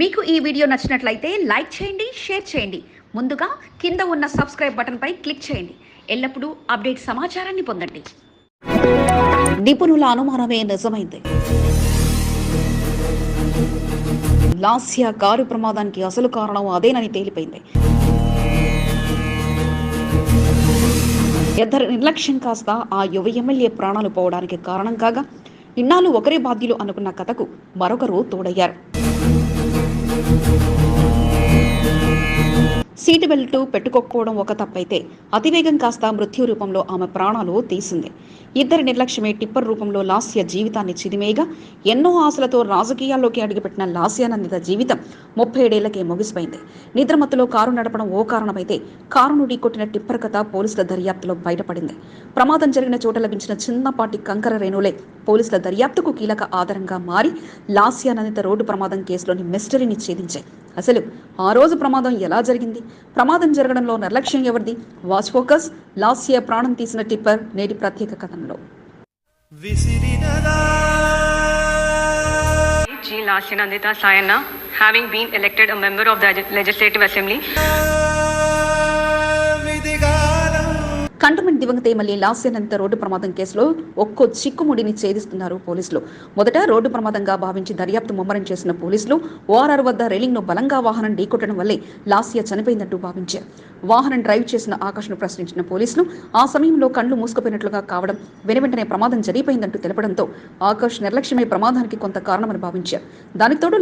మీకు ఈ వీడియో నచ్చినట్లయితే లైక్ చేయండి షేర్ చేయండి. ముందుగా కింద ఉన్న సబ్స్క్రైబ్ బటన్పై క్లిక్ చేయండి. ఎల్లప్పుడూ అప్డేట్ సమాచారాన్ని పొందండి. నిపుణుల అనుమానమే నిజమైంది. లాస్య కారు ప్రమాదానికి అసలు కారణం అదేనని తేలిపోయింది. ఇద్దరు నిర్లక్ష్యం కాస్త ఆ యువ ఎమ్మెల్యే ప్రాణాలు పోవడానికి కారణం కాగా ఇన్నాళ్ళు ఒకరే బాధ్యులు అనుకున్న కథకు మరొకరు తోడయ్యారు. Thank you. సీటు బెల్ట్ పెట్టుకోకపోవడం ఒక తప్పైతే అతివేగం కాస్త మృత్యు రూపంలో ఆమె ప్రాణాలు తీసింది. ఇద్దరి నిర్లక్ష్యమే టిప్పర్ రూపంలో లాస్య జీవితాన్ని చిదిమేగా ఎన్నో ఆశలతో రాజకీయాల్లోకి అడుగుపెట్టిన లాస్యానందిత జీవితం ముప్పై ఏడేళ్ళకే ముగిసిపోయింది. నిద్రమత్తులో కారు నడపడం ఓ కారణమైతే కారును ఢీకొట్టిన టిప్పర్ కథ పోలీసుల దర్యాప్తులో బయటపడింది. ప్రమాదం జరిగిన చోట లభించిన చిన్నపాటి కంకర రేణులే పోలీసుల దర్యాప్తుకు కీలక ఆధారంగా మారి లాస్యానందిత రోడ్డు ప్రమాదం కేసులోని మిస్టరీని ఛేదించాయి. అసలు ఆ రోజు ప్రమాదం ఎలా జరిగింది? ప్రమాదం జరగడంలో నిర్లక్ష్యం ఎవరిది? వాచ్ ఫోకస్ లాస్య ప్రాణం తీసిన టిప్పర్ నేటి ప్రత్యేక కథనంలో. విసిరినదా G. Lasyanandita Sayana, having been elected a member of the Legislative Assembly, cantonment దివంగత ఎమ్మెల్యే లాస్యనంత రోడ్డు ప్రమాదం కేసులో ఒక్కో చిక్కుముడిని ఛేదిస్తున్నారు పోలీసులు. మొదట రోడ్డు ప్రమాదంగా భావించి దర్యాప్తు ముమ్మరం చేసిన పోలీసులు ఓఆర్ఆర్ వద్ద రైలింగ్ను బలంగా వాహనం ఢీకొట్టడం వల్లే లాస్య చనిపోయిందంటూ భావించారు. వాహనం డ్రైవ్ చేసిన ఆకాష్ను ప్రశ్నించిన పోలీసులు ఆ సమయంలో కళ్ళు మూసుకుపోయినట్లుగా కావడం వెనువెంటనే ప్రమాదం జరిగిపోయిందంటూ తెలపడంతో ఆకాష్ నిర్లక్ష్యమే ప్రమాదానికి కొంత కారణమని భావించారు. దానికి తోడు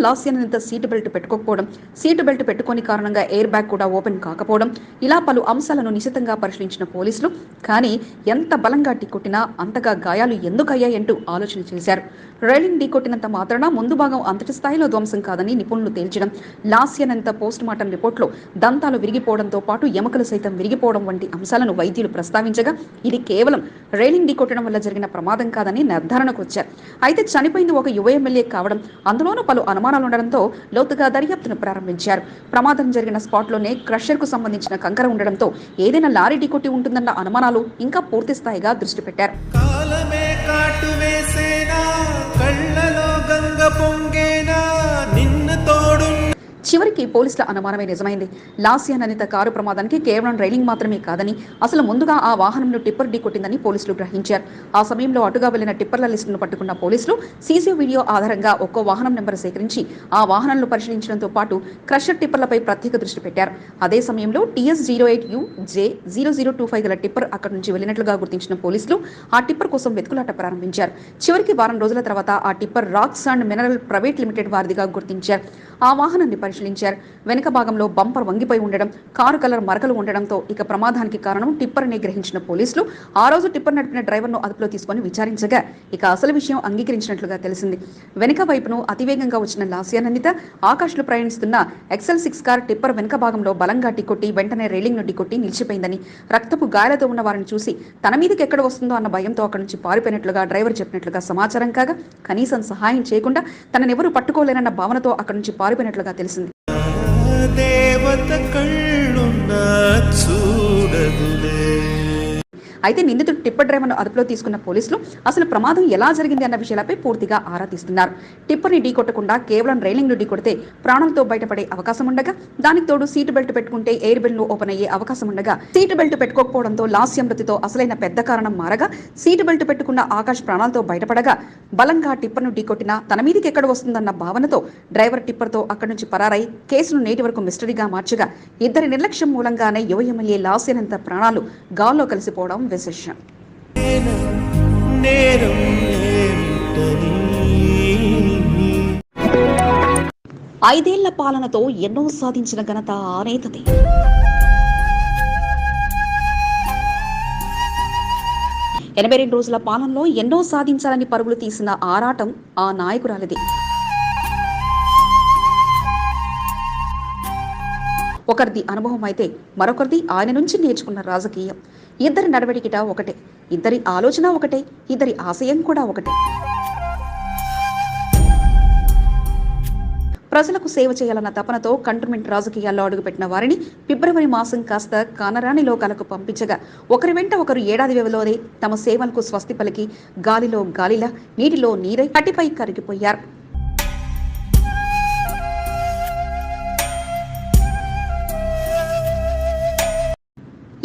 సీటు బెల్ట్ పెట్టుకోకపోవడం సీటు బెల్ట్ పెట్టుకోని కారణంగా ఎయిర్ బ్యాగ్ కూడా ఓపెన్ కాకపోవడం ఇలా పలు అంశాలను నిశితంగా పరిశీలించిన పోలీసులు కానీ ఎంత బలంగా ఢీకొట్టినా అంతగా గాయాలు ఎందుకయ్యాయంటూ ఆలోచన చేశారు. రైలింగ్ ఢీకొట్టినంత మాత్రాన ముందు భాగం అంతటి స్థాయిలో ధ్వంసం కాదని నిపుణులు తేల్చడం లాస్యనంత పోస్ట్ మార్టం రిపోర్ట్లో దంతాలు విరిగిపోవడంతో పాటు ఎముకలు సైతం విరిగిపోవడం వంటి అంశాలను వైద్యులు ప్రస్తావించగా ఇది కేవలం రైలింగ్ ఢీకొట్టడం వల్ల జరిగిన ప్రమాదం కాదని నిర్ధారణకు వచ్చారు. అయితే చనిపోయింది ఒక యువ ఎమ్మెల్యే కావడం అందులోనూ పలు అనుమానాలు ఉండడంతో లోతుగా దర్యాప్తును ప్రారంభించారు. ప్రమాదం జరిగిన స్పాట్లోనే క్రషర్కు సంబంధించిన కంకర ఉండడంతో ఏదైనా లారీ ఢీకొట్టి ఉంటుందన్న అనుమానాలు ఇంకా పూర్తి స్థాయిగా దృష్టి పెట్టారు కాలమే కాటు వేసేనా కళ్ళలో గంగ పొంగేనా చివరికి పోలీసుల అనుమానమే నిజమైంది. లాసియన్ అనిత కారు ప్రమాదానికి కేవలం రైలింగ్ మాత్రమే కాదని అసలు ముందుగా ఆ వాహనంలో టిప్పర్ ఢీకొట్టిందని పోలీసులు గ్రహించారు. ఆ సమయంలో అటుగా వెళ్ళిన టిప్పర్ల లిస్టును పట్టుకున్న పోలీసులు సీసీ వీడియో ఆధారంగా ఒక్కో వాహనం నెంబర్ సేకరించి ఆ వాహనాలను పరిశీలించడంతో పాటు క్రషర్ టిప్పర్లపై ప్రత్యేక దృష్టి పెట్టారు. అదే సమయంలో TS zero eight U J zero zero two five గల టిప్పర్ అక్కడి నుంచి వెళ్ళినట్లుగా గుర్తించిన పోలీసులు ఆ టిప్పర్ కోసం వెతుకులాట ప్రారంభించారు. చివరికి వారం రోజుల తర్వాత ఆ tipper rocks and mineral private limited వారిదిగా గుర్తించారు. ఆ వాహనాన్ని పరిశీలించారు. వెనుక భాగంలో బంపర్ వంగిపోయి ఉండడం కారు కలర్ మరకలు ఉండడంతో ఇక ప్రమాదానికి కారణం టిప్పర్ గ్రహించిన పోలీసులు. ఆ రోజు టిప్పర్ నడిపిన డ్రైవర్ను అదుపులో తీసుకొని విచారించగా ఇక అసలు విషయం అంగీకరించినట్లుగా తెలిసింది. వెనుక వైపును అతివేగంగా వచ్చిన లాస్యానందిత ఆకాశలో ప్రయాణిస్తున్న ఎక్సెల్ సిక్స్ కార్ టిప్పర్ వెనుక భాగంలో బలంగా టిక్కొట్టి వెంటనే రైలింగ్ నుండి ఢీకొట్టి నిలిచిపోయిందని రక్తపు గాయాలతో ఉన్న వారిని చూసి తన మీదకి ఎక్కడ వస్తుందో అన్న భయంతో అక్కడి నుంచి పారిపోయినట్లుగా డ్రైవర్ చెప్పినట్లుగా సమాచారం కాగా కనీసం సహాయం చేయకుండా తననెవరూ పట్టుకోలేనన్న భావనతో అక్కడి నుంచి పారిపోయినట్లుగా తెలిసింది. ದೇವತ ಕಳ್ಳುಣ್ಣ ಸೂಡದು అయితే నిందితుడు టిప్పర్ డ్రైవర్ను అదుపులో తీసుకున్న పోలీసులు అసలు ప్రమాదం ఎలా జరిగింది అన్న విషయాలపై పూర్తిగా ఆరా తీస్తున్నారు. టిప్పర్ని ఢీకొట్టకుండా కేవలం రైలింగ్ను ఢీకొడితే ప్రాణాలతో బయటపడే అవకాశం ఉండగా దానికి తోడు సీటు బెల్ట్ పెట్టుకుంటే ఎయిర్ బెల్ను ఓపెన్ అయ్యే అవకాశం ఉండగా సీటు బెల్ట్ పెట్టుకోకపోవడంతో లాస్య మృతితో అసలైన పెద్ద కారణం మారగా సీటు బెల్ట్ పెట్టుకున్న ఆకాష్ ప్రాణాలతో బయటపడగా బలంగా టిప్పర్ను ఢీకొట్టినా తన మీదకి ఎక్కడ వస్తుందన్న భావనతో డ్రైవర్ టిప్పర్తో అక్కడి నుంచి పరారై కేసును నేటి వరకు మిస్టరీగా మార్చగా ఇద్దరి నిర్లక్ష్యం మూలంగానే యువ ఎమ్మెల్యే లాస్యనంత ప్రాణాలు గాల్లో కలిసిపోవడం విశేషం ఐదేళ్ళ పాలనతో ఎన్నో సాధించిన ఘనత ఆనేతది. ఎనభై రెండు రోజుల పాలనలో ఎన్నో సాధించాలని పరుగులు తీసిన ఆరాటం ఆ నాయకురాలిది. ఒకరిది అనుభవం అయితే మరొకరిది ఆయన నుంచి నేర్చుకున్న రాజకీయం. ఇద్దరి నడవడికిట ఒకటే. ఇద్దరి ఆలోచన ఒకటే. ఇద్దరి ఆశయం కూడా ఒకటే. ప్రజలకు సేవ చేయాలన్న తపనతో కంటోన్మెంట్ రాజకీయాల్లో అడుగుపెట్టిన వారిని ఫిబ్రవరి మాసం కాస్త కానరాని లోకాలకు పంపించగా ఒకరి వెంట ఒకరు ఏడాది వ్యవధిలోనే తమ సేవలకు స్వస్తి పలికి గాలిలో గాలిలా నీటిలో నీరై కటిపై కరిగిపోయారు.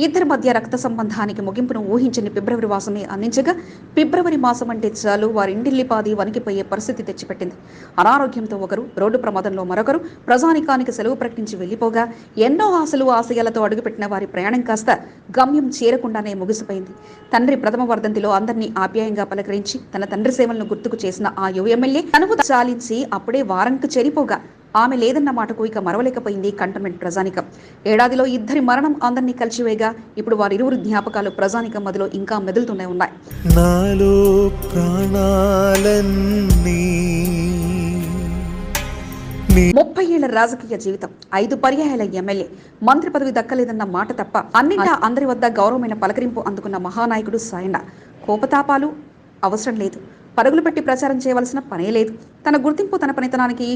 ఇద్దరి మధ్య రక్త సంబంధానికి ముగింపును ఊహించని ఫిబ్రవరి మాసమే అందించగా ఫిబ్రవరి మాసం అంటే చాలు వారి ఇంటిల్లిపాది వణికిపోయే పరిస్థితి తెచ్చిపెట్టింది. అనారోగ్యంతో ఒకరు రోడ్డు ప్రమాదంలో మరొకరు ప్రజానికానికి సెలవు ప్రకటించి వెళ్ళిపోగా ఎన్నో ఆశలు ఆశయాలతో అడుగుపెట్టిన వారి ప్రయాణం కాస్త గమ్యం చేరకుండానే ముగిసిపోయింది. తండ్రి ప్రథమ వర్ధంతిలో అందరినీ ఆప్యాయంగా పలకరించి తన తండ్రి సేవలను గుర్తుకు చేసిన ఆ యువ ఎమ్మెల్యే తనువు చాలించి అప్పుడే వారంకు చేరిపోగా ఆమె లేదన్న మాటకు ఇక మరవలేకపోయింది కంటోన్మెంట్ ప్రజానికం. ఏడాదిలో ఇద్దరి మరణం అందరినీ కలిసివేగా ఇప్పుడు వారిరువురు జ్ఞాపకాలు ప్రజానికం మదిలో ఇంకా మెదులుతూనే ఉన్నాయి. నాలో ప్రాణాలన్నీ ముప్పై ఏళ్ళ రాజకీయ జీవితం ఐదు పర్యాయాల ఎమ్మెల్యే మంత్రి పదవి దక్కలేదన్న మాట తప్ప అన్నింటా అందరి వద్ద గౌరవమైన పలకరింపు అందుకున్న మహానాయకుడు సాయన కోపతాపాలు అవసరం లేదు. పరుగులు పెట్టి ప్రచారం చేయవలసిన పనే లేదు. తన గుర్తింపు తన పనితనానికి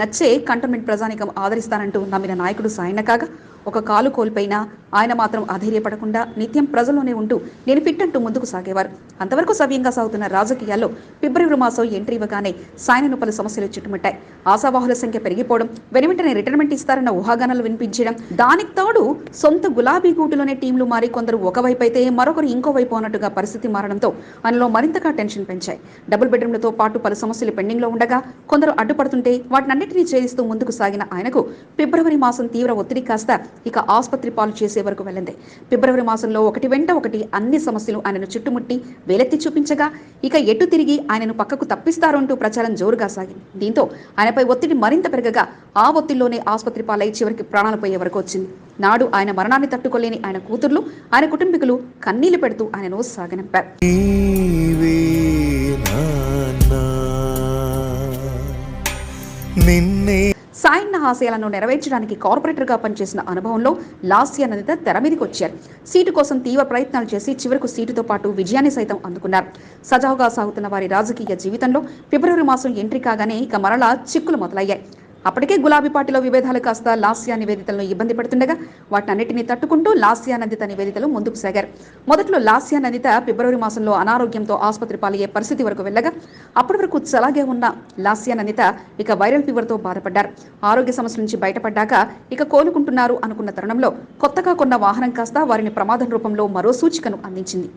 నచ్చే కంటోన్మెంట్ ప్రజానికం ఆదరిస్తానంటూ నమ్మిన నాయకుడు సాయన కాగా ఒక కాలు కోల్పోయినా ఆయన మాత్రం అధైర్యపడకుండా నిత్యం ప్రజల్లోనే ఉంటూ నేను ఫిట్ అంటూ ముందుకు సాగేవారు. అంతవరకు సవ్యంగా సాగుతున్న రాజకీయాల్లో ఫిబ్రవరి మాసం ఎంట్రీ ఇవ్వగానే సాయనను పలు సమస్యలు చుట్టుముట్టాయి. ఆశావాహుల సంఖ్య పెరిగిపోవడం వెనువెంటనే రిటైర్మెంట్ ఇస్తారన్న ఊహాగానాలు వినిపించడం దానికి తోడు సొంత గులాబీ గూటులోనే టీంలు మారి కొందరు ఒకవైపు అయితే మరొకరు ఇంకో వైపు అన్నట్టుగా పరిస్థితి మారడంతో ఆయనలో మరింతగా టెన్షన్ పెంచాయి. డబుల్ బెడ్రూమ్లతో పాటు పలు సమస్యలు పెండింగ్లో ఉండగా కొందరు అడ్డుపడుతుంటే వాటినన్నింటినీ ఛేదిస్తూ ముందుకు సాగిన ఆయనకు ఫిబ్రవరి మాసం తీవ్ర ఒత్తిడి కాస్త ఇక ఆసుపత్రి పాలు చేసే వరకు వెళ్ళింది. ఫిబ్రవరి మాసంలో ఒకటి వెంట ఒకటి అన్ని సమస్యలు ఆయనను చుట్టుముట్టి వేలెత్తి చూపించగా ఇక ఎటు తిరిగి ఆయనను పక్కకు తప్పిస్తారు అంటూ ప్రచారం జోరుగా సాగింది. దీంతో ఆయనపై ఒత్తిడి మరింత పెరగగా ఆ ఒత్తిడిలోనే ఆసుపత్రి పాలై చివరికి ప్రాణాలు పోయే వరకు వచ్చింది. నాడు ఆయన మరణాన్ని తట్టుకోలేని ఆయన కూతుర్లు ఆయన కుటుంబీకులు కన్నీళ్ళు పెడుతూ ఆయనను సాగనంపారు. నిన్నే సాయన్న ఆశయాలను నెరవేర్చడానికి కార్పొరేటర్గా పనిచేసిన అనుభవంలో లాస్య నందిత తెర మీదకి వచ్చారు. సీటు కోసం తీవ్ర ప్రయత్నాలు చేసి చివరకు సీటుతో పాటు విజయాన్ని సైతం అందుకున్నారు. సజావుగా సాగుతున్న వారి రాజకీయ జీవితంలో ఫిబ్రవరి మాసం ఎంట్రీ కాగానే ఇక మరలా చిక్కులు మొదలయ్యాయి. అప్పటికే గులాబీ పార్టీలో విభేదాలు కాస్త లాస్యా నివేదితలను ఇబ్బంది పడుతుండగా వాటన్నిటిని తట్టుకుంటూ లాస్యా నందిత నివేదితలు ముందుకు సాగారు. మొదట్లో లాస్యా నందిత ఫిబ్రవరి మాసంలో అనారోగ్యంతో ఆసుపత్రి పాలయ్యే పరిస్థితి వరకు వెళ్ళగా అప్పటి వరకు చలాగే ఉన్న లాస్యా నందిత ఇక వైరల్ ఫీవర్తో బాధపడ్డారు. ఆరోగ్య సమస్యల నుంచి బయటపడ్డాక ఇక కోలుకుంటున్నారు అనుకున్న తరుణంలో కొత్తగా కొన్న వాహనం కాస్త వారిని ప్రమాదం రూపంలో మరో సూచికను అందించింది.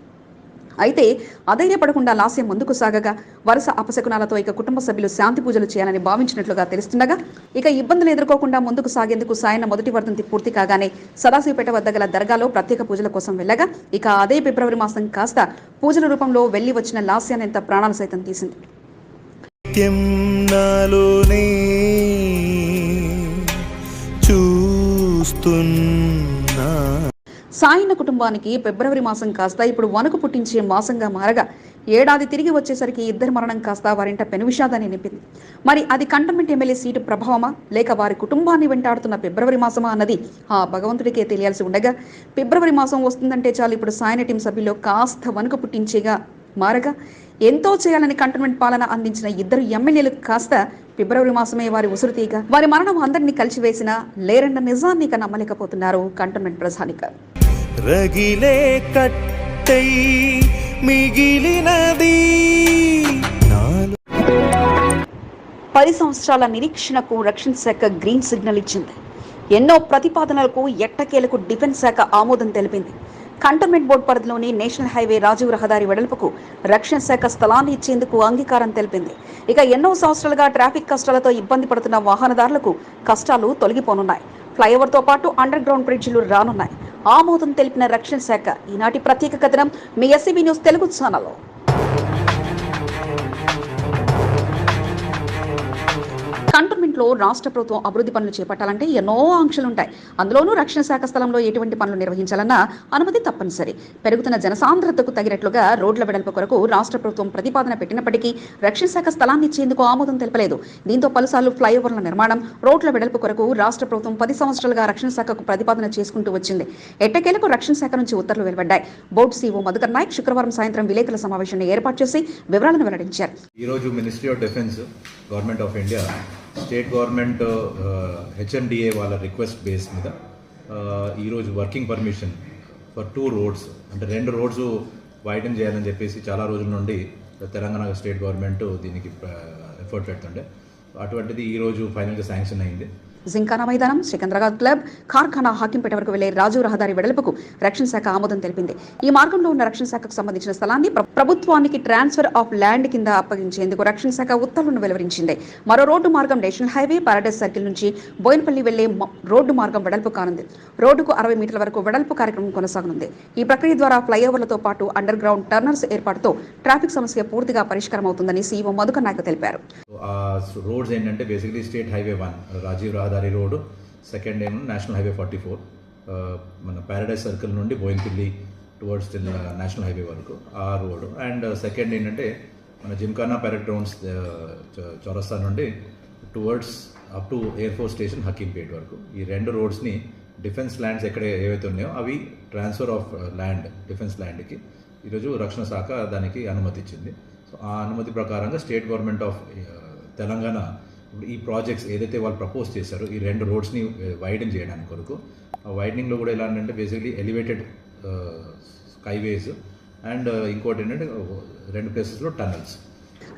అయితే అధైర్యపడకుండా లాస్యం ముందుకు సాగగా వరుస అపశకునాలతో ఇక కుటుంబ సభ్యులు శాంతి పూజలు చేయాలని భావించినట్లుగా తెలుస్తుండగా ఇక ఇబ్బందులు ఎదుర్కోకుండా ముందుకు సాగేందుకు సాయన మొదటి వర్ధంతి పూర్తి కాగానే సదాశివపేట వద్ద గల దర్గాలో ప్రత్యేక పూజల కోసం వెళ్ళగా ఇక అదే ఫిబ్రవరి మాసం కాస్త పూజల రూపంలో వెళ్ళి వచ్చిన లాస్యానంత ప్రాణాలు సైతం తీసింది. నిత్యం చూస్తున్నా సాయన కుటుంబానికి ఫిబ్రవరి మాసం కాస్త ఇప్పుడు వణుకు పుట్టించే మాసంగా మారగా ఏడాది తిరిగి వచ్చేసరికి ఇద్దరి మరణం కాస్త వారింట పెనువిషాదాన్ని నింపింది. మరి అది కంటోన్మెంట్ ఎమ్మెల్యే సీటు ప్రభావమా? లేక వారి కుటుంబాన్ని వెంటాడుతున్న ఫిబ్రవరి మాసమా అన్నది ఆ భగవంతుడికే తెలియాల్సి ఉండగా ఫిబ్రవరి మాసం వస్తుందంటే చాలు ఇప్పుడు సాయన టీం సభ్యుల్లో కాస్త వణుకు పుట్టించేగా మారగా ఎంతో చేయాలని కంటోన్మెంట్ పాలన అందించిన ఇద్దరు ఎమ్మెల్యేలు కాస్త ఫిబ్రవరి మాసమే వారి ఉసురుతీగ వారి మరణం అందరినీ కలిసివేసిన లేరన్న నిజాన్ని ఇక నమ్మలేకపోతున్నారు కంటోన్మెంట్ ప్రధానిక. రగిలే కట్టై మిగిలినది పది సంవత్సరాల నిరీక్షణకు రక్షణ శాఖ గ్రీన్ సిగ్నల్ ఇచ్చింది. ఎన్నో ప్రతిపాదనలకు ఎట్టకేలకు డిఫెన్స్ శాఖ ఆమోదం తెలిపింది. కంటోన్మెంట్ బోర్డు పరిధిలోని నేషనల్ హైవే రాజీవ్ రహదారి వెడల్పుకు రక్షణ శాఖ స్థలాన్ని ఇచ్చేందుకు అంగీకారం తెలిపింది. ఇక ఎన్నో సంవత్సరాలుగా ట్రాఫిక్ కష్టాలతో ఇబ్బంది పడుతున్న వాహనదారులకు కష్టాలు తొలగిపోనున్నాయి. ఫ్లైఓవర్తో పాటు అండర్ గ్రౌండ్ బ్రిడ్జిలు రానున్నాయి. ఆమోదం తెలిపిన రక్షణ శాఖ ఈనాటి ప్రత్యేక కథనం మీ ఎస్సీబీ న్యూస్ తెలుగు ఛానల్లో. దీంట్లో రాష్ట్ర ప్రభుత్వం అభివృద్ధి పనులు చేపట్టాలంటే ఎన్నో ఆంక్షలుంటాయి. అందులోనూ రక్షణ శాఖ స్థలంలో ఎటువంటి పనులు నిర్వహించాలన్నా అనుమతి తప్పనిసరి. పెరుగుతున్న జనసాంద్రతకు తగినట్లుగా రోడ్ల వెడల్పు కొరకు రాష్ట్ర ప్రభుత్వం ప్రతిపాదన పెట్టినప్పటికీ రక్షణ శాఖ స్థలాన్ని ఇచ్చేందుకు ఆమోదం తెలపలేదు. దీంతో పలుసార్లు ఫ్లైఓవర్ల నిర్మాణం రోడ్ల వెడల్పు కొరకు రాష్ట్ర ప్రభుత్వం పది సంవత్సరాలుగా రక్షణ శాఖకు ప్రతిపాదన చేసుకుంటూ వచ్చింది. ఎట్టకేలకు రక్షణ శాఖ నుంచి ఉత్తర్వులు వెలువడ్డాయి. బోర్డు సీఓ మధుకర్ నాయక్ శుక్రవారం సాయంత్రం విలేకరుల సమావేశాన్ని ఏర్పాటు చేసి వివరాలను వెల్లడించారు. ఈరోజు ministry of defence government of India state government HMDA వాళ్ళ రిక్వెస్ట్ బేస్ మీద ఈరోజు working permission for two roads అంటే రెండు రోడ్స్ వైడన్ చేయాలని చెప్పేసి చాలా రోజుల నుండి తెలంగాణ స్టేట్ గవర్నమెంట్ దీనికి ఎఫర్ట్ పెడుతుండే. అటువంటిది ఈరోజు ఫైనల్గా శాంక్షన్ అయింది. జింకానా మైదానం సికింద్రాబాద్ క్లబ్ కార్ఖానా హాకింపేట వరకు వెళ్ళే రాజు రహదారి వెడల్పుకు రక్షణ శాఖ ఆమోదం తెలిపింది. ఈ మార్గంలో ఉన్న రక్షణ శాఖకు సంబంధించిన స్థలాన్ని ప్రభుత్వానికి ట్రాన్స్ఫర్ ఆఫ్ ల్యాండ్ కింద అప్పగించేందుకు రక్షణ శాఖ ఉత్తర్వులను వెలువరించింది. మరో రోడ్డు మార్గం నేషనల్ హైవే పారాడైస్ సర్కిల్ నుంచి బోయినపల్లి వెళ్ళే రోడ్డు మార్గం వెడల్పు కానుంది. రోడ్డుకు అరవై మీటర్ల వరకు వెడల్పు కార్యక్రమం కొనసాగనుంది. ఈ ప్రక్రియ ద్వారా ఫ్లైఓవర్లతో పాటు అండర్ గ్రౌండ్ టర్నర్స్ ఏర్పాటుతో ట్రాఫిక్ సమస్య పూర్తిగా పరిష్కారం అవుతుందని సీఈఓ మధుకర్ నాయక్ తెలిపారు. రోడ్స్ ఏంటంటే basically state highway one Rajiv రహదారి రోడ్ సెకండ్ ఏమో నేషనల్ హైవే ఫార్టీ ఫోర్. మన ప్యారడైజ్ సర్కిల్ నుండి బోయిన్పల్లి టువర్డ్స్ నేషనల్ హైవే వరకు ఆ రోడ్ అండ్ సెకండ్ ఏంటంటే మన జిమ్ఖానా ప్యారెడ్ గ్రౌండ్స్ చౌరస్తా నుండి towards up to air force station Hakimpet వరకు. ఈ రెండు రోడ్స్ని డిఫెన్స్ ల్యాండ్స్ ఎక్కడ ఏవైతే ఉన్నాయో అవి ట్రాన్స్ఫర్ ఆఫ్ ల్యాండ్ డిఫెన్స్ ల్యాండ్కి. ఈరోజు రక్షణ శాఖ దానికి అనుమతి ఇచ్చింది సో ఆ అనుమతి ప్రకారంగా స్టేట్ గవర్నమెంట్ ఆఫ్ తెలంగాణ ఇప్పుడు ఈ ప్రాజెక్ట్స్ ఏదైతే వాళ్ళు ప్రపోజ్ చేశారో ఈ రెండు రోడ్స్ని వైడెన్ చేయడానికి కొరకు ఆ వైడనింగ్లో కూడా ఎలా అంటే బేసిక్లీ ఎలివేటెడ్ స్కైవేస్ అండ్ ఇంకోటి ఏంటంటే రెండు ప్లేసెస్లో టన్నల్స్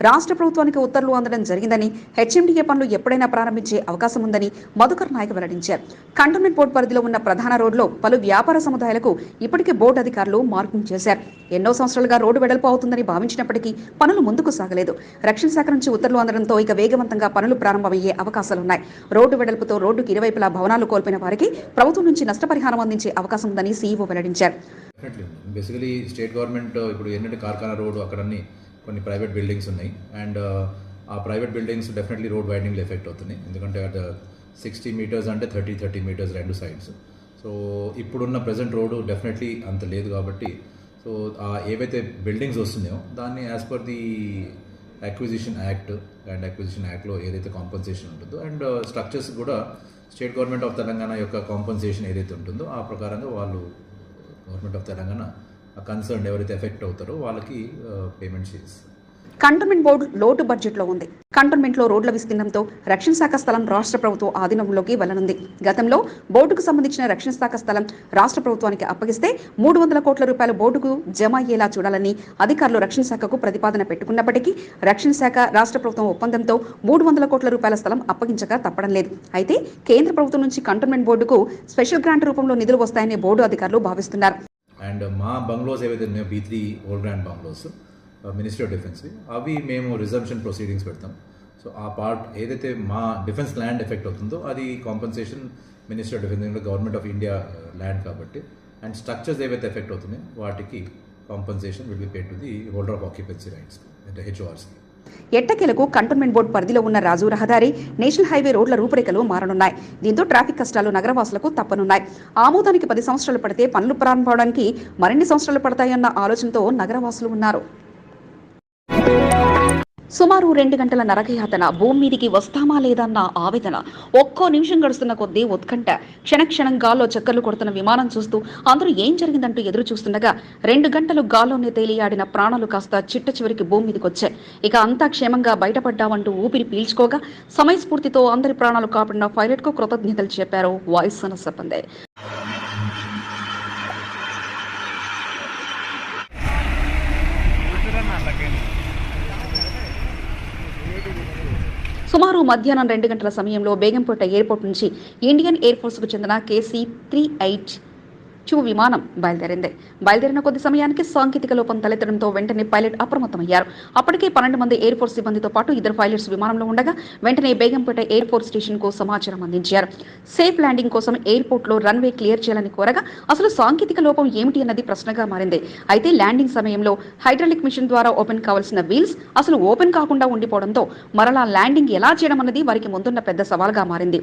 రాష్ట్ర ప్రభుత్వానికి ఉత్తర్వులు అందడం జరిగిందని హెచ్ఎండిఏ పనులు ఎప్పుడైనా ప్రారంభించే అవకాశం ఉందని మధుకర్ నాయక్ వెల్లడించారు. కంటోన్మెంట్ బోర్డు పరిధిలో ఉన్న ప్రధాన రోడ్లో పలు వ్యాపార సముదాయాలకు ఇప్పటికే బోర్డు అధికారులు మార్కింగ్ చేశారు. ఎన్నో సంవత్సరాలుగా రోడ్డు వెడల్పు అవుతుందని భావించినప్పటికీ పనులు ముందుకు సాగలేదు. రక్షణ శాఖ నుంచి ఉత్తర్వులు అందడంతో ఇక వేగవంతంగా పనులు ప్రారంభమయ్యే అవకాశాలున్నాయి రోడ్డు వెడల్పుతో రోడ్డుకి ఇరువైపులా భవనాలు కోల్పోయిన వారికి ప్రభుత్వం నుంచి నష్టపరిహారం అందించే అవకాశం ఉందని సీఈఓ వెల్లడించారు. బేసికలీ స్టేట్ గవర్నమెంట్ ఇప్పుడు ఏంటంటే కార్ఖానా రోడ్డు అక్కడన్నీ కొన్ని ప్రైవేట్ బిల్డింగ్స్ ఉన్నాయి. అండ్ uh, ఆ ప్రైవేట్ బిల్డింగ్స్ డెఫినెట్లీ రోడ్ వైడింగ్లు ఎఫెక్ట్ అవుతున్నాయి. ఎందుకంటే అటు సిక్స్టీ మీటర్స్ అంటే థర్టీ థర్టీ మీటర్స్ రెండు సైడ్స్ సో ఇప్పుడున్న ప్రజెంట్ రోడ్డు డెఫినెట్లీ అంత లేదు కాబట్టి సో ఆ ఏవైతే బిల్డింగ్స్ వస్తున్నాయో దాన్ని as per the acquisition act and acquisition యాక్ట్లో ఏదైతే కాంపన్సేషన్ ఉంటుందో అండ్ స్ట్రక్చర్స్ uh, కూడా స్టేట్ గవర్నమెంట్ ఆఫ్ తెలంగాణ యొక్క కాంపన్సేషన్ ఏదైతే ఉంటుందో ఆ ప్రకారంగా వాళ్ళు గవర్నమెంట్ ఆఫ్ తెలంగాణ కన్సర్న్ ఎవరైతే ఎఫెక్ట్ అవుతారో వాళ్ళకి పేమెంట్ చేస్తారు కంటోన్మెంట్ బోర్డు లోటు బడ్జెట్లో ఉంది. కంటోన్మెంట్లో రోడ్ల విస్తీర్ణంతో రక్షణ శాఖ స్థలం రాష్ట్ర ప్రభుత్వం ఆధీనంలోకి వెళ్ళనుంది గతంలో బోర్డుకు సంబంధించిన రక్షణ శాఖ స్థలం రాష్ట్ర ప్రభుత్వానికి అప్పగిస్తే మూడు వందల కోట్ల రూపాయల బోర్డుకు జమ అయ్యేలా చూడాలని అధికారులు రక్షణ శాఖకు ప్రతిపాదన పెట్టుకున్నప్పటికీ రక్షణ శాఖ రాష్ట్ర ప్రభుత్వం ఒప్పందంతో మూడు వందల కోట్ల రూపాయల స్థలం అప్పగించక తప్పడం లేదు. అయితే కేంద్ర ప్రభుత్వం నుంచి కంటోన్మెంట్ బోర్డుకు స్పెషల్ గ్రాంట్ రూపంలో నిధులు వస్తాయని బోర్డు అధికారులు భావిస్తున్నారు. అండ్ మా బంగ్లోస్ ఏవైతే ఉన్నాయో B three old grand bungalows ministry of defence అవి మేము రిజర్వేషన్ ప్రొసీడింగ్స్ పెడతాం. సో ఆ పార్ట్ ఏదైతే మా డిఫెన్స్ ల్యాండ్ ఎఫెక్ట్ అవుతుందో అది compensation ministry of defence government of India land కాబట్టి అండ్ స్ట్రక్చర్స్ ఏవైతే ఎఫెక్ట్ అవుతున్నాయో వాటికి compensation will be paid to the holder of occupancy rights అంటే హెచ్ఓఆర్స్కి ఎట్టకేలకు కంటోన్మెంట్ బోర్డు పరిధిలో ఉన్న రాజు రహదారి నేషనల్ హైవే రోడ్ల రూపురేఖలు మారనున్నాయి. దీంతో ట్రాఫిక్ కష్టాలు నగరవాసులకు తప్పనున్నాయి. ఆమోదానికి పది సంవత్సరాలు పడితే పనులు ప్రారంభమవడానికి మరిన్ని సంవత్సరాలు పడతాయన్న ఆలోచనతో నగరవాసులు ఉన్నారు. సుమారు రెండు గంటల నరకయాతన భూమి మీదికి వస్తామా లేదన్న ఆవేదన. ఒక్కో నిమిషం గడుస్తున్న కొద్దీ ఉత్కంఠ. క్షణక్షణం గాల్లో చక్కర్లు కొడుతున్న విమానం చూస్తూ అందరూ ఏం జరిగిందంటూ ఎదురు చూస్తుండగా రెండు గంటలు గాల్లోనే తేలియాడిన ప్రాణాలు కాస్త చిట్ట చివరికి భూమి మీదకి వచ్చాయి ఇక అంతా క్షేమంగా బయటపడ్డామంటూ ఊపిరి పీల్చుకోగా సమయస్ఫూర్తితో అందరి ప్రాణాలు కాపాడిన పైలట్కు కృతజ్ఞతలు చెప్పారు వాయుసేన సిబ్బంది సుమారు మధ్యాహ్నం రెండు గంటల సమయంలో బేగంపేట ఎయిర్పోర్ట్ నుంచి ఇండియన్ ఎయిర్ ఫోర్స్కు చెందిన కేసీ త్రీ ఎయిట్ చూ విమానం బయలుదేరింది. బయలుదేరిన కొద్ది సమయానికి సాంకేతిక లోపం తలెత్తడంతో వెంటనే పైలట్ అప్రమత్తమయ్యారు. అప్పటికే పన్నెండు మంది ఎయిర్ ఫోర్స్ సిబ్బందితో పాటు ఇద్దరు పైలట్స్ విమానంలో ఉండగా వెంటనే బేగంపేట ఎయిర్ ఫోర్స్ స్టేషన్కు సమాచారం అందించారు. సేఫ్ ల్యాండింగ్ కోసం ఎయిర్పోర్ట్లో రన్వే క్లియర్ చేయాలని కోరగా అసలు సాంకేతిక లోపం ఏమిటి అన్నది ప్రశ్నగా మారింది. అయితే ల్యాండింగ్ సమయంలో హైడ్రాలిక్ మిషన్ ద్వారా ఓపెన్ కావాల్సిన వీల్స్ అసలు ఓపెన్ కాకుండా ఉండిపోవడంతో మరలా ల్యాండింగ్ ఎలా చేయడం అన్నది వారికి ముందున్న పెద్ద సవాల్గా మారింది.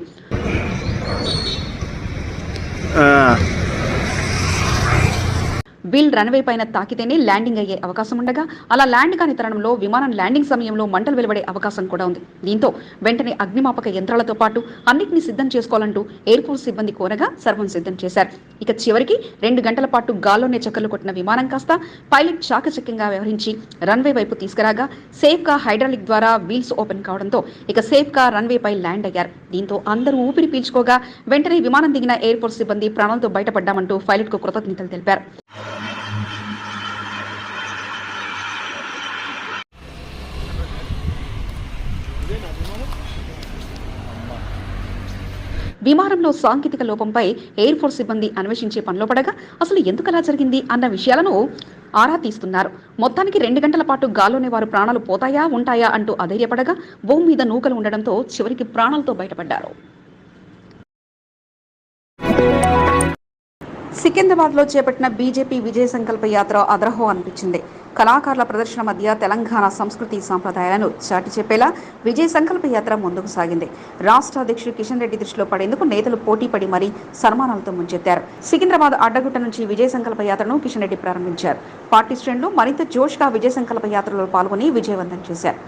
బిల్ రన్వే పైన తాకితేనే ల్యాండింగ్ అయ్యే అవకాశం ఉండగా అలా ల్యాండ్ కాని తరుణంలో విమానం ల్యాండింగ్ సమయంలో మంటలు వెలువడే అవకాశం కూడా ఉంది. దీంతో వెంటనే అగ్నిమాపక యంత్రాలతో పాటు అన్నింటినీ సిద్ధం చేసుకోవాలంటూ ఎయిర్ ఫోర్స్ సిబ్బంది కోరగా సర్వం సిద్ధం చేశారు. ఇక చివరికి రెండు గంటల పాటు గాల్లోనే చక్కర్లు కొట్టిన విమానం కాస్త పైలట్ చాకచక్యంగా వ్యవహరించి రన్వే వైపు తీసుకురాగా సేఫ్గా హైడ్రాలిక్ ద్వారా వీల్స్ ఓపెన్ కావడంతో ఇక సేఫ్గా రన్వే పై ల్యాండ్ అయ్యారు. దీంతో అందరూ ఊపిరి పీల్చుకోగా వెంటనే విమానం దిగిన ఎయిర్ ఫోర్స్ సిబ్బంది ప్రాణాలతో బయటపడ్డామంటూ పైలట్కు కృతజ్ఞతలు తెలిపారు. విమానంలో సాంకేతిక లోపంపై ఎయిర్ ఫోర్స్ సిబ్బంది అన్వేషించే పనిలో పడగా అసలు ఎందుకు అలా జరిగింది అన్న విషయాలను ఆరా తీస్తున్నారు. మొత్తానికి రెండు గంటల పాటు గాల్లోనే వారు ప్రాణాలు పోతాయా ఉంటాయా అంటూ అధైర్యపడగా భూమి మీద నూకలు ఉండడంతో చివరికి ప్రాణాలతో బయటపడ్డారు. సికింద్రాబాద్లో చేపట్టిన బీజేపీ విజయ సంకల్ప యాత్ర అదరహో అనిపించింది. కళాకారుల ప్రదర్శన మధ్య తెలంగాణ సంస్కృతి సాంప్రదాయాలను చాటి చెప్పేలా విజయ సంకల్ప యాత్ర ముందుకు సాగింది. రాష్ట్ర అధ్యక్షుడు కిషన్ రెడ్డి దృష్టిలో పడేందుకు నేతలు పోటీ పడి మరీ సన్మానాలతో ముంచెత్తారు. సికింద్రాబాద్ అడ్డగుట్ట నుంచి విజయ సంకల్ప యాత్రను కిషన్ రెడ్డి ప్రారంభించారు. పార్టీ శ్రేణులు మరింత జోష్గా విజయ సంకల్ప యాత్రలో పాల్గొని విజయవంతం చేశారు.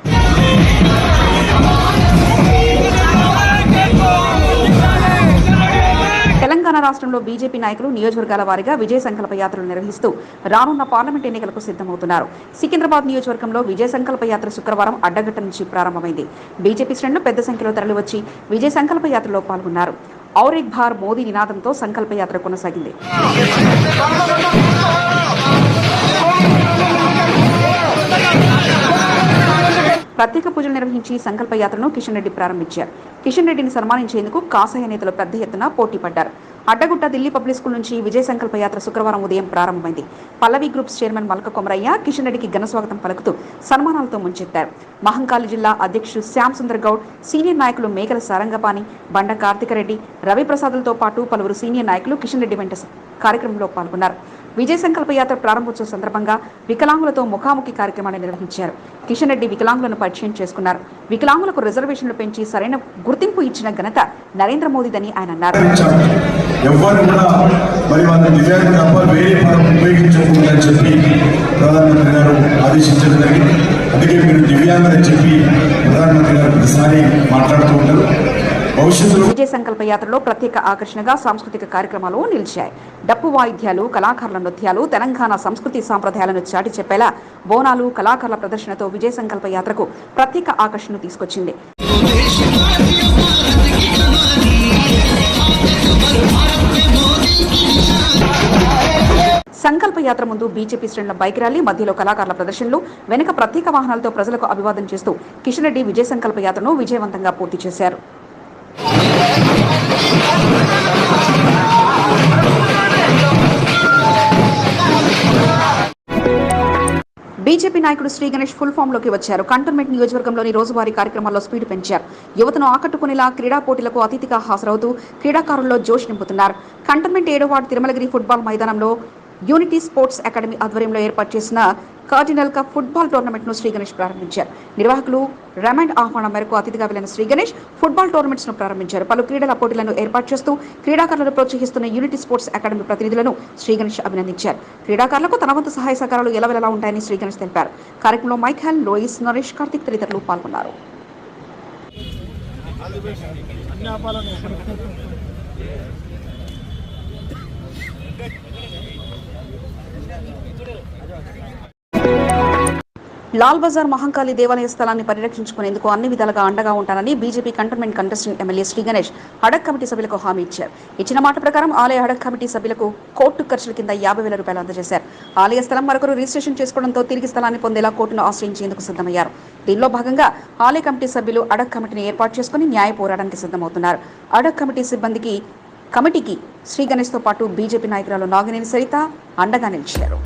తెలంగాణ రాష్ట్రంలో బీజేపీ నాయకులు నియోజకవర్గాల వారీగా విజయ సంకల్ప యాత్రలు నిర్వహిస్తూ రానున్న పార్లమెంట్ ఎన్నికలకు సిద్ధమవుతున్నారు. సికింద్రాబాద్ నియోజకవర్గంలో విజయ సంకల్ప యాత్ర శుక్రవారం అడ్డగట్ట నుంచి ప్రారంభమైంది. బీజేపీ శ్రేణులు పెద్ద సంఖ్యలో తరలివచ్చి విజయ సంకల్ప యాత్రలో పాల్గొన్నారు. ఔరేక్ భార్ మోదీ నినాదంతో సంకల్ప యాత్ర కొనసాగింది. ప్రత్యేక పూజలు నిర్వహించి సంకల్ప యాత్రను కిషన్ రెడ్డి ప్రారంభించారు. కిషన్ రెడ్డిని సన్మానించేందుకు కాసాయ నేతలు పెద్ద ఎత్తున పోటీ పడ్డారు. అడ్డగుట్ట ఢిల్లీ పబ్లిక్ స్కూల్ నుంచి విజయ సంకల్ప యాత్ర శుక్రవారం ఉదయం ప్రారంభమైంది. పల్లవి గ్రూప్స్ చైర్మన్ మల్క కొమరయ్య కిషన్ రెడ్డికి ఘన స్వాగతం పలుకుతూ సన్మానాలతో ముంచెత్తారు. మహంకాళి జిల్లా అధ్యక్షుడు శ్యామ్ సుందర్ గౌడ్ సీనియర్ నాయకులు మేకల సారంగపాణి బండ కార్తికరెడ్డి రవిప్రసాద్లతో పాటు పలువురు సీనియర్ నాయకులు కిషన్ రెడ్డి వెంట కార్యక్రమంలో పాల్గొన్నారు. విజయ సంకల్ప యాత్ర ప్రారంభోత్సవ సందర్భంగా వికలాంగులతో ముఖాముఖి కార్యక్రమాన్ని నిర్వహించారు. కిషన్ రెడ్డి వికలాంగులను పరిచయం చేసుకున్నారు. వికలాంగులకు రిజర్వేషన్లు పెంచి సరైన గుర్తింపు ఇచ్చిన ఘనత నరేంద్ర మోదీదని ఆయన అన్నారు. ప్రధానమంత్రి గారు ఆదేశించడం జరిగింది. అందుకే మీరు దివ్యాంగులని చెప్పి ప్రధానమంత్రి గారు ప్రతిసారి మాట్లాడుతూ ఉంటారు. విజయ సంకల్ప యాత్రలో ప్రత్యేక ఆకర్షణగా సాంస్కృతిక కార్యక్రమాలు నిలిచాయి. డప్పు వాయిద్యాలు కళాకారుల నృత్యాలు తెలంగాణ సంస్కృతి సాంప్రదాయాలను చాటి చెప్పేలా బోనాలు కళాకారుల ప్రదర్శనతో విజయ సంకల్ప యాత్రకు ప్రత్యేక ఆకర్షణ తీసుకొచ్చింది. సంకల్ప యాత్ర ముందు బీజేపీ శ్రేణుల బైక్ ర్యాలీ మధ్యలో కళాకారుల ప్రదర్శనలు వెనుక ప్రత్యేక వాహనాలతో ప్రజలకు అభివాదం చేస్తూ కిషన్ రెడ్డి విజయ సంకల్ప యాత్రను విజయవంతంగా పూర్తి చేశారు. బీజేపీ నాయకుడు శ్రీ గణేష్ ఫుల్ ఫామ్లోకి వచ్చారు. కంటోన్మెంట్ నియోజకవర్గంలోని రోజువారీ కార్యక్రమాల్లో స్పీడ్ పెంచారు. యువతను ఆకట్టుకునేలా క్రీడా పోటీలకు అతిథిగా హాజరవుతూ క్రీడాకారుల్లో జోష్ నింపుతున్నారు. కంటోన్మెంట్ ఏడో వార్డు తిరుమలగిరి ఫుట్బాల్ మైదానంలో యూనిటీ స్పోర్ట్స్ అకాడమీ ఆధ్వర్యంలో ఏర్పాటు చేసిన కార్డినల్ కప్ ఫుట్బాల్ టోర్నమెంట్ను శ్రీ గణేష్ ప్రారంభించారు. నిర్వాహకులు రమండ్ ఆహ్వానం మేరకు అతిథిగా వెళ్ళిన శ్రీ గణేష్ ఫుట్బాల్ టోర్నమెంట్స్ను ప్రారంభించారు. పలు క్రీడల పోటీలను ఏర్పాటు చేస్తూ క్రీడాకారులను ప్రోత్సహిస్తున్న యూనిటీ స్పోర్ట్స్ అకాడమీ ప్రతినిధులను శ్రీ గణేష్ అభినందించారు. క్రీడాకారులకు తన వంతు సహాయ సహకారాలు ఎలవెలలా ఉంటాయని శ్రీ గణేష్ తెలిపారు. కార్యక్రమంలో మైఖాల్ లోయిస్ నరేష్ కార్తిక్ తదితరులు పాల్గొన్నారు. లాల్ బజార్ మహంకాళి దేవాలయ స్థలాన్ని పరిరక్షించుకునేందుకు అన్ని విధాలుగా అండగా ఉంటానని BJP cantonment contestant MLA Shri Ganesh ad hoc committee సభ్యులకు హామీ ఇచ్చారు. ఇచ్చిన మాట ప్రకారం ఆలయ హడక్ కమిటీ సభ్యులకు కోర్టు ఖర్చుల కింద యాభై వేల రూపాయలు అందజేశారు. ఆలయ స్థలం మరొకరు రిజిస్ట్రేషన్ చేసుకోవడంతో తిరిగి స్థలాన్ని పొందేలా కోర్టును ఆశ్రయించేందుకు సిద్ధమయ్యారు. దీనిలో భాగంగా ఆలయ కమిటీ సభ్యులు అడక్ కమిటీని ఏర్పాటు చేసుకుని న్యాయ పోరాటానికి సిద్ధమవుతున్నారు. అడక్ కమిటీ సిబ్బందికి కమిటీకి శ్రీ గణేష్తో పాటు బీజేపీ నాయకురాలు నాగినేని సరిత అండగా నిలిచారు.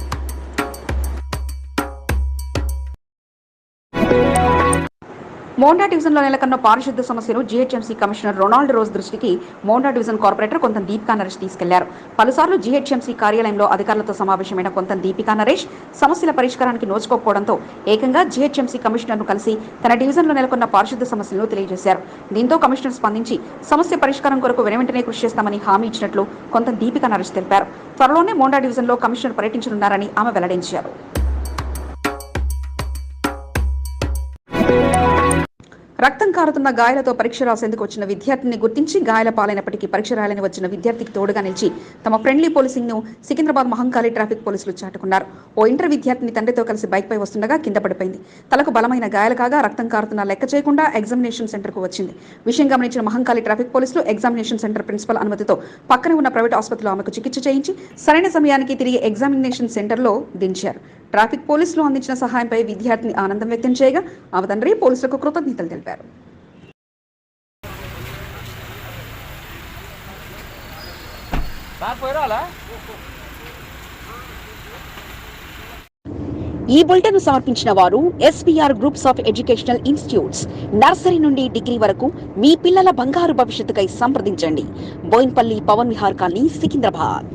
మోండా డివిజన్లో నెలకొన్న పారిశుద్ధ సమస్యను జీహెచ్ఎంసీ కమిషనర్ రొనాల్డ్ రోజ్ దృష్టికి మోండా డివిజన్ కార్పొరేటర్ కొంత దీపికా నరేష్ తీసుకెళ్ళారు. పలుసార్లు జీహెచ్ఎంసీ కార్యాలయంలో అధికారులతో సమావేశమైన కొంత దీపికా నరేష్ సమస్యల పరిష్కారానికి నోచుకోకపోవడంతో ఏకంగా జీహెచ్ఎంసీ కమిషనర్ను కలిసి తన డివిజన్లో నెలకొన్న పారిశుద్ధ సమస్యలను తెలియజేశారు. దీంతో కమిషనర్ స్పందించి సమస్య పరిష్కారం కొరకు వెనువెంటనే కృషి చేస్తామని హామీ ఇచ్చినట్లు కొంత దీపికా నరేష్ తెలిపారు. త్వరలోనే మోండా డివిజన్లో కమిషనర్ పర్యటించనున్నారని ఆమె వెల్లడించారు. రక్తం కారుతున్న గాయాలతో పరీక్ష రాసేందుకు వచ్చిన విద్యార్థిని గుర్తించి గాయాల పాలైనప్పటికీ పరీక్ష రాయాలని వచ్చిన విద్యార్థికి తోడుగా నిలిచి తమ ఫ్రెండ్లీ పోలీసింగ్ను సికింద్రాబాద్ మహంకాళి ట్రాఫిక్ పోలీసులు చాటుకున్నారు. ఓ ఇంటర్ విద్యార్థిని తండ్రితో కలిసి బైక్ పై వస్తుండగా కింద పడిపోయింది. తలకు బలమైన గాయాలు కాగా రక్తం కారుతున్న లెక్క చేయకుండా ఎగ్జామినేషన్ సెంటర్కు వచ్చింది. విషయం గమనించిన మహంకాళి ట్రాఫిక్ పోలీసులు ఎగ్జామినేషన్ సెంటర్ ప్రిన్సిపల్ అనుమతితో పక్కనే ఉన్న ప్రైవేట్ ఆసుపత్రిలో ఆమెకు చికిత్స చేయించి సరైన సమయానికి తిరిగి ఎగ్జామినేషన్ సెంటర్లో దించారు. ట్రాఫిక్ పోలీసులు అందించిన సహాయంపై విద్యార్థిని ఆనందం వ్యక్తం చేయగా ఆమె తండ్రి పోలీసులకు కృతజ్ఞతలు తెలిపారు. ఈ బులెటిన్ సమర్పించిన వారు SPR groups of educational institutes nursery నుండి డిగ్రీ వరకు మీ పిల్లల బంగారు భవిష్యత్తుకై సంప్రదించండి. బోయిన్పల్లి పవన్ విహార్ కాలనీ సికింద్రాబాద్.